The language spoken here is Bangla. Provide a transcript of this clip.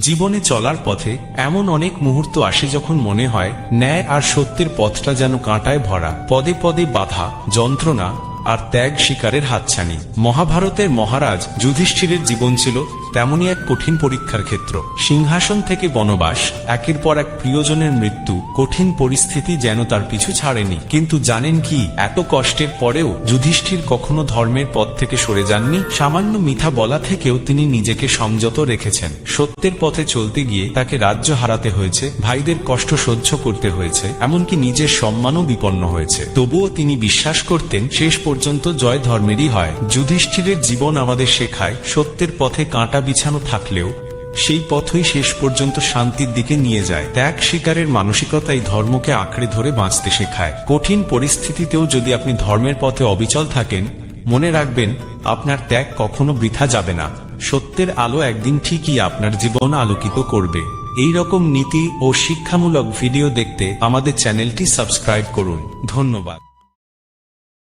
জীবনে চলার পথে এমন অনেক মুহূর্ত আসে যখন মনে হয় ন্যায় আর সত্যের পথটা যেন কাঁটায় ভরা। পদে পদে বাধা, যন্ত্রণা আর ত্যাগ শিকারের হাতছানি। মহাভারতের মহারাজ যুধিষ্ঠিরের জীবন ছিল তেমনই এক কঠিন পরীক্ষার ক্ষেত্র। সিংহাসন থেকে বনবাস, একের পর এক প্রিয়জনের মৃত্যু, কঠিন পরিস্থিতি যেন তার পিছু ছাড়েনি। কিন্তু জানেন কি, এত কষ্টের পরেও যুধিষ্ঠির কখনো ধর্মের পথ থেকে সরে যাননি। সামান্য মিথা বলা থেকেও তিনি নিজেকে সংযত রেখেছেন। সত্যের পথে চলতে গিয়ে তাকে রাজ্য হারাতে হয়েছে, ভাইদের কষ্ট সহ্য করতে হয়েছে, এমনকি নিজের সম্মানও বিপন্ন হয়েছে। তবুও তিনি বিশ্বাস করতেন, শেষ পর্যন্ত জয় ধর্মেরই হয়। যুধিষ্ঠিরের জীবন আমাদের শেখায়, সত্যের পথে কাঁটা বিছানো থাকলেও সেই পথই শেষ পর্যন্ত শান্তির দিকে নিয়ে যায়। ত্যাগ শিকারের মানসিকতাই ধর্মকে আঁকড়ে ধরে বাঁচতে শেখায়। কঠিন পরিস্থিতিতেও যদি আপনি ধর্মের পথে অবিচল থাকেন, মনে রাখবেন আপনার ত্যাগ কখনো বৃথা যাবে না। সত্যের আলো একদিন ঠিকই আপনার জীবন আলোকিত করবে। এই রকম নীতি ও শিক্ষামূলক ভিডিও দেখতে আমাদের চ্যানেলটি সাবস্ক্রাইব করুন। ধন্যবাদ।